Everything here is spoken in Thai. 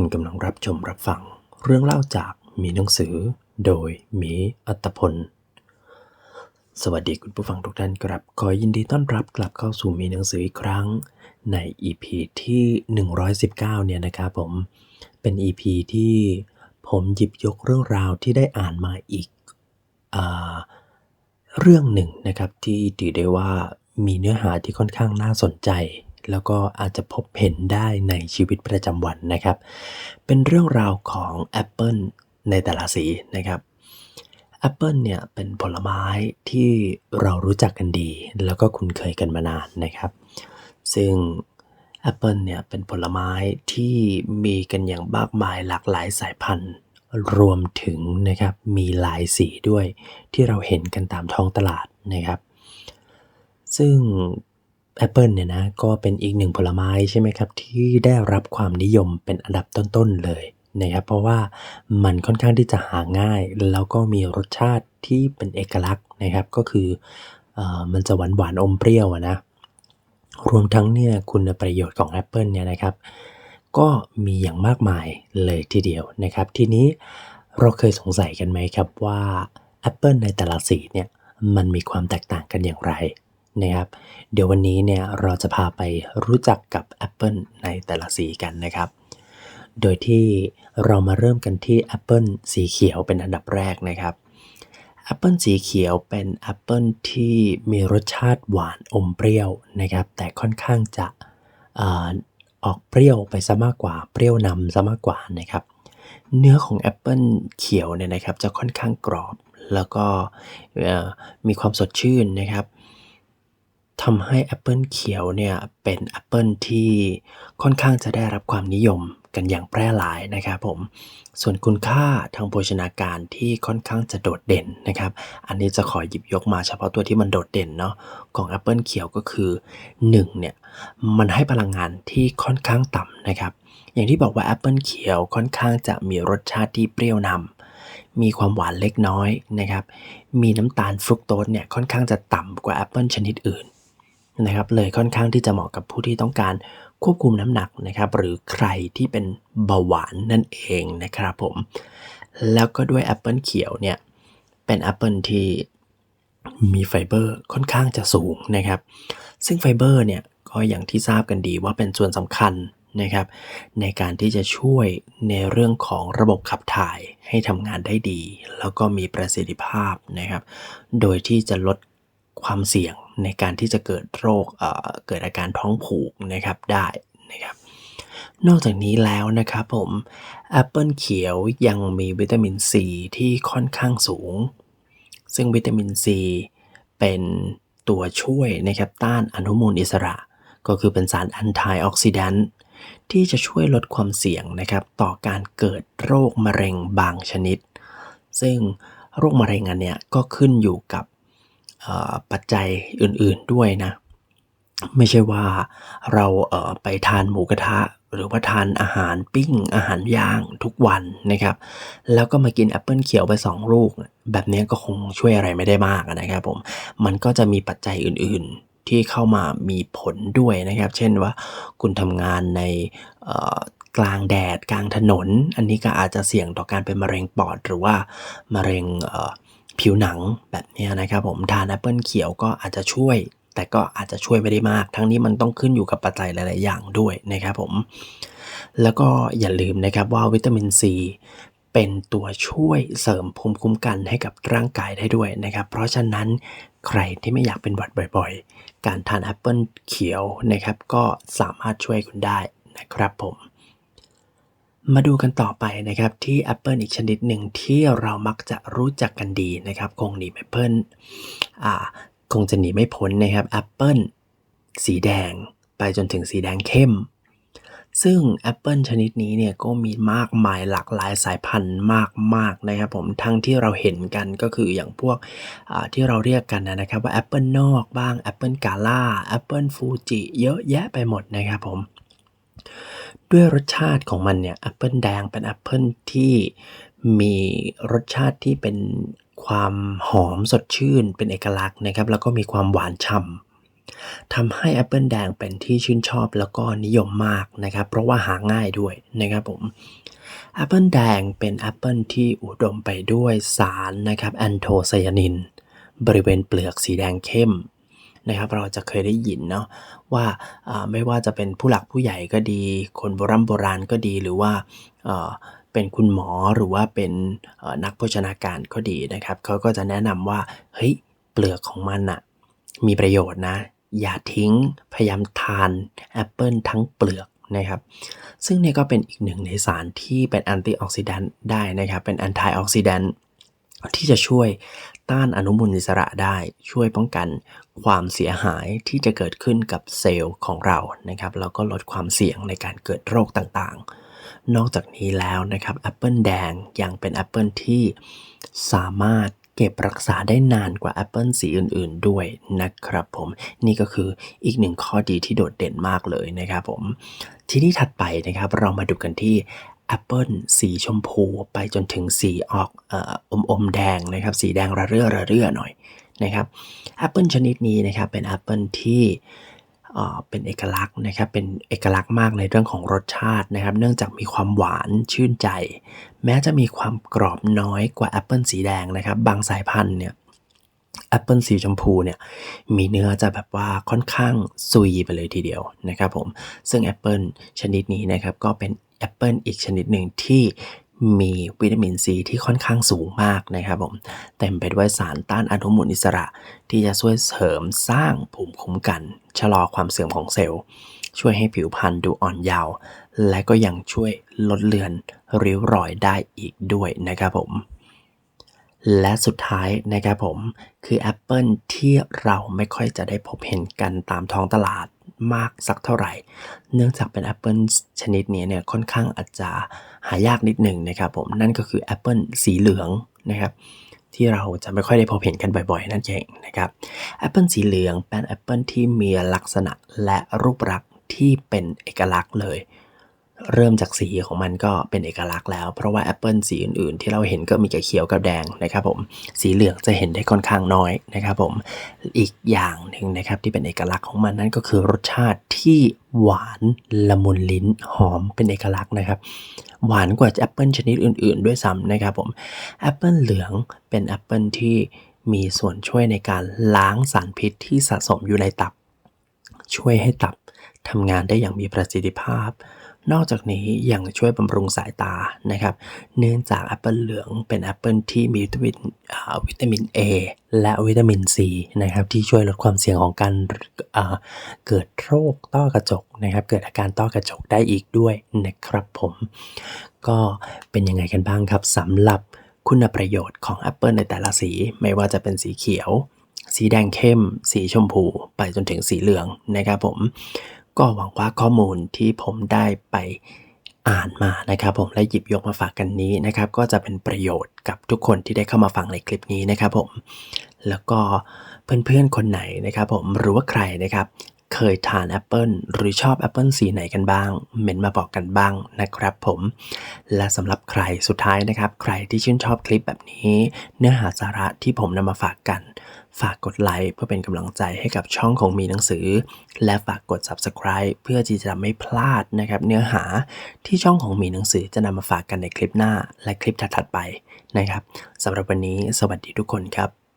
คุณกำลังรับชมรับฟัง เรื่องเล่าจากมีหนังสือ โดยมีอัตพล สวัสดีคุณผู้ฟังทุกท่านครับ ขอยินดีต้อนรับกลับเข้าสู่มีหนังสืออีกครั้ง ใน EP ที่ 119 เนี่ยนะครับผม เป็น EP ที่ผมหยิบยกเรื่องราวที่ได้อ่านมาอีกอเรื่องหนึ่งนะครับที่ถือได้ว่ามีเนื้อหาที่ค่อนข้างน่าสนใจ แล้วก็อาจจะพบเห็นได้ในชีวิตประจำวันนะครับ เป็นเรื่องราวของแอปเปิลในแต่ละสีนะครับแอปเปิลเนี่ยเป็นผลไม้ที่เรารู้จักกันดี แล้วก็คุ้นเคยกันมานานนะครับ ซึ่งแอปเปิลเนี่ยเป็นผลไม้ที่มีกันอย่างมากมายหลากหลายสายพันธุ์รวมถึงนะครับมีหลายสีด้วยที่เราเห็นกันตามท้องตลาดนะครับ ซึ่ง แอปเปิลเนี่ยนะก็เป็นอีกหนึ่งผลไม้ใช่ไหมครับ ที่ได้รับความนิยมเป็นอันดับต้นๆเลยนะครับเพราะว่ามันค่อนข้างที่จะหาง่าย แล้วก็มีรสชาติที่เป็นเอกลักษณ์นะครับ ก็คืออมันจะหวานหวานอมเปรี้ยวนะรวมทั้งเนี่ยคุณประโยชน์ของแอปเปิลเนี่ยนะครับ ก็มีอย่างมากมายเลยทีเดียวนะครับ ทีนี้เราเคยสงสัยกันไหมครับว่าแอปเปิลในแต่ละสีเนี่ยมันมีความแตกต่างกันอย่างไร นะครับ เดี๋ยววันนี้เนี่ยเราจะพาไปรู้จักกับแอปเปิลในแต่ละสีกันนะครับ โดยที่เรามาเริ่มกันที่แอปเปิลสีเขียวเป็นอันดับแรกนะครับแอปเปิลสีเขียวเป็นแอปเปิลที่มีรสชาติหวานอมเปรี้ยวนะครับ แต่ค่อนข้างจะออกเปรี้ยวไปซะมากกว่าเปรี้ยวนำซะมากกว่านะครับ เนื้อของแอปเปิลเขียวเนี่ยนะครับจะค่อนข้างกรอบ แล้วก็มีความสดชื่นนะครับ ทำให้แอปเปิลเขียวเนี่ยเป็นแอปเปิลที่ค่อนข้างจะได้รับความนิยมกันอย่างแพร่หลายนะครับผม ส่วนคุณค่าทางโภชนาการที่ค่อนข้างจะโดดเด่นนะครับ อันนี้จะขอหยิบยกมาเฉพาะตัวที่มันโดดเด่นเนาะของแอปเปิลเขียวก็คือ1เนี่ยมันให้พลังงานที่ค่อนข้างต่ำนะครับ อย่างที่บอกว่าแอปเปิลเขียวค่อนข้างจะมีรสชาติที่เปรี้ยวนำมีความหวานเล็กน้อยนะครับ มีน้ำตาลฟรุกโตสเนี่ยค่อนข้างจะต่ำกว่าแอปเปิลชนิดอื่น นะครับเลยค่อนข้างที่จะเหมาะกับผู้ที่ต้องการควบคุมน้ำหนักนะครับหรือใครที่เป็นเบาหวานนั่นเองนะครับผมแล้วก็ด้วยแอปเปิลเขียวเนี่ยเป็นแอปเปิลที่มีไฟเบอร์ค่อนข้างจะสูงนะครับ ซึ่งไฟเบอร์เนี่ยก็อย่างที่ทราบกันดีว่าเป็นส่วนสำคัญนะครับ ในการที่จะช่วยในเรื่องของระบบขับถ่ายให้ทำงานได้ดี แล้วก็มีประสิทธิภาพนะครับ โดยที่จะลดความเสี่ยง ในการที่จะเกิดโรคเเกิดอาการท้องผูกนะครับได้นะครับ นอกจากนี้แล้วนะครับผมแอปเปิลเขียวยังมีวิตามินซีที่ค่อนข้างสูง ซึ่งวิตามินซีเป็นตัวช่วยนะครับต้านอนุมูลอิสระ ก็คือเป็นสารแอนตี้ออกซิแดนต์ที่จะช่วยลดความเสี่ยงนะครับต่อการเกิดโรคมะเร็งบางชนิด ซึ่งโรคมะเร็งอันเนี้ยก็ขึ้นอยู่กับ ปัจจัยอื่นๆด้วยนะ ไม่ใช่ว่าเราเไปทานหมูกระทะ หรือว่าทานอาหารปิ้ง อาหารย่างทุกวันนะครับ แล้วก็มากินแอปเปิลเขียวไป 2 ลูก แบบนี้ก็คงช่วยอะไรไม่ได้มากนะครับผมมันก็จะมีปัจจัยอื่นๆที่เข้ามามีผลด้วยนะครับ เช่นว่าคุณทำงานในกลางแดดกลางถนน อันนี้ก็อาจจะเสี่ยงต่อการเป็นมะเร็งปอดหรือว่ามะเร็ง ผิวหนังแบบนี้นะครับผมทานแอปเปิลเขียวก็อาจจะช่วย แต่ก็อาจจะช่วยไม่ได้มาก ทั้งนี้มันต้องขึ้นอยู่กับปัจจัยหลาย ๆ อย่างด้วยนะครับผม แล้วก็อย่าลืมนะครับว่าวิตามินซีเป็นตัวช่วยเสริมภูมิคุ้มกันให้กับร่างกายได้ด้วยนะครับ เพราะฉะนั้นใครที่ไม่อยากเป็นหวัดบ่อย ๆ การทานแอปเปิลเขียวนะครับ ก็สามารถช่วยคุณได้นะครับผม มาดูกันต่อไปนะครับที่แอปเปิลอีกชนิดหนึ่งที่เรามักจะรู้จักกันดีนะครับคงหนีไม่พิ่นอ่าคงจะหนีไม่พ้นนะครับแอปเปิลสีแดงไปจนถึงสีแดงเข้ม ซึ่งแอปเปิลชนิดนี้เนี่ยก็มีมากมายหลากหลายสายพันธุ์มากๆนะครับผมทั้งที่เราเห็นกันก็คืออย่างพวกที่เราเรียกกันนะครับว่าแอปเปิลนอกบ้างแอปเปิลกาล่าแอปเปิลฟูจิเยอะแยะไปหมดนะครับผม ด้วยรสชาติของมันเนี่ยแอปเปิลแดงเป็นแอปเปิลที่มีรสชาติที่เป็นความหอมสดชื่นเป็นเอกลักษณ์นะครับ แล้วก็มีความหวานฉ่ทำให้แอปเปิลแดงเป็นที่ชื่นชอบแล้วก็นิยมมากนะครับ เพราะว่าหาง่ายด้วยนะครับผมแอปเปิลแดงเป็นแอปเปิลที่อุดมไปด้วยสารนะครับแอนโทไซยานิน บริเวณเปลือกสีแดงเข้ม นะครับเราจะเคยได้ยินเนาะว่าไม่ว่าจะเป็นผู้หลักผู้ใหญ่ก็ดี คนโบราณโบราณก็ดีหรือว่าเป็นคุณหมอหรือว่าเป็นนักโภชนาการก็ดีนะครับเขาก็จะแนะนำว่าเฮ้ยเปลือกของมันอะมีประโยชน์นะ อย่าทิ้งพยายามทานแอปเปิลทั้งเปลือกนะครับซึ่งนี่ก็เป็นอีกหนึ่งในสารที่เป็นแอนตี้ออกซิแดนต์ได้นะครับเป็นแอนตี้ออกซิแดนต์ ที่จะช่วยต้านอนุมูลอิสระได้ช่วยป้องกันความเสียหายที่จะเกิดขึ้นกับเซลล์ของเรานะครับแล้วก็ลดความเสี่ยงในการเกิดโรคต่างๆ นอกจากนี้แล้วนะครับแอปเปิลแดงยังเป็นแอปเปิลที่สามารถเก็บรักษาได้นานกว่าแอปเปิลสีอื่น ๆ ด้วยนะครับผมนี่ก็คืออีกหนึ่งข้อดีที่โดดเด่นมากเลยนะครับผม ทีนี้ถัดไปนะครับเรามาดูกันที่ แอปเปิลสีชมพู ไปจนถึงสีออกอมอมแดงนะครับ สีแดงระเรื่อระเรื่อหน่อยนะครับแอปเปิลชนิดนี้นะครับเป็นแอปเปิลที่เป็นเอกลักษณ์นะครับเป็นเอกลักษณ์มากในเรื่องของรสชาตินะครับ เนื่องจากมีความหวานชื่นใจ แม้จะมีความกรอบน้อยกว่าแอปเปิลสีแดงนะครับ บางสายพันธุ์เนี่ยแอปเปิลสีชมพูเนี่ยมีเนื้อจะแบบว่าค่อนข้างซุยไปเลยทีเดียวนะครับผมซึ่งแอปเปิลชนิดนี้นะครับก็เป็น แอปเปิลอีกชนิดหนึ่งที่มีวิตามินซีที่ค่อนข้างสูงมากนะครับผมเต็มไปด้วยสารต้านอนุมูลอิสระ ที่จะช่วยเสริมสร้างภูมิคุ้มกัน ชะลอความเสื่อมของเซลล์ ช่วยให้ผิวพรรณดูอ่อนเยาว์และก็ยังช่วยลดเลือนริ้วรอยได้อีกด้วยนะครับผมและสุดท้ายนะครับผมคือแอปเปิลที่เราไม่ค่อยจะได้พบเห็นกันตามท้องตลาด มากสักเท่าไหร่ เนื่องจากเป็นแอปเปิลชนิดนี้เนี่ยค่อนข้างอาจจะหายากนิดหนึ่งนะครับผมนั่นก็คือแอปเปิลสีเหลืองนะครับที่เราจะไม่ค่อยได้พบเห็นกันบ่อยๆ นั่นเองนะครับแอปเปิลสีเหลืองเป็นแอปเปิลที่มีลักษณะและรูปลักษณ์ที่เป็นเอกลักษณ์เลย เริ่มจากสีของมันก็เป็นเอกลักษณ์แล้ว เพราะว่าแอปเปิลสีอื่นๆ ที่เราเห็นก็มีแต่เขียวกับแดงนะครับผมสีเหลืองจะเห็นได้ค่อนข้างน้อยนะครับผมอีกอย่างหนึ่งนะครับที่เป็นเอกลักษณ์ของมันนั่นก็คือรสชาติที่หวานละมุนลิ้นหอมเป็นเอกลักษณ์นะครับหวานกว่าแอปเปิลชนิดอื่น ๆ ด้วยซ้ำนะครับผมแอปเปิลเหลืองเป็นแอปเปิลที่มีส่วนช่วยในการล้างสารพิษที่สะสมอยู่ในตับ ช่วยให้ตับทำงานได้อย่างมีประสิทธิภาพ นอกจากนี้ยังช่วยบำรุงสายตานะครับ เนื่องจากแอปเปิลเหลืองเป็นแอปเปิลที่มีวิตามินวิตามิน A และวิตามิน C นะครับที่ช่วยลดความเสี่ยงของการเกิดโรคต้อกระจกนะครับ เกิดอาการต้อกระจกได้อีกด้วยนะครับผม ก็เป็นยังไงกันบ้างครับสำหรับคุณประโยชน์ของแอปเปิลในแต่ละสีไม่ว่าจะเป็นสีเขียว สีแดงเข้ม สีชมพู ไปจนถึงสีเหลืองนะครับผม ก็หวังว่าข้อมูลที่ผมได้ไปอ่านมานะครับ ผมและหยิบยกมาฝากกันนี้นะครับ ก็จะเป็นประโยชน์กับทุกคนที่ได้เข้ามาฟังในคลิปนี้นะครับผมแล้วก็เพื่อนๆคนไหนนะครับ ผมหรือว่าใครนะครับ เคยทานแอปเปิลหรือชอบแอปเปิลสีไหนกันบ้างเมนมาบอกกันบ้างนะครับ ผม และสำหรับใครสุดท้ายนะครับ ใครที่ชื่นชอบคลิปแบบนี้ เนื้อหาสาระที่ผมนำมาฝากกัน ฝากกดไลค์เพื่อเป็นกำลังใจให้กับช่องของมีหนังสือ และฝากกด Subscribe เพื่อที่จะไม่พลาดนะครับ เนื้อหาที่ช่องของมีหนังสือจะนำมาฝากกันในคลิปหน้าและคลิปถัดๆไปนะครับสำหรับวันนี้สวัสดีทุกคนครับ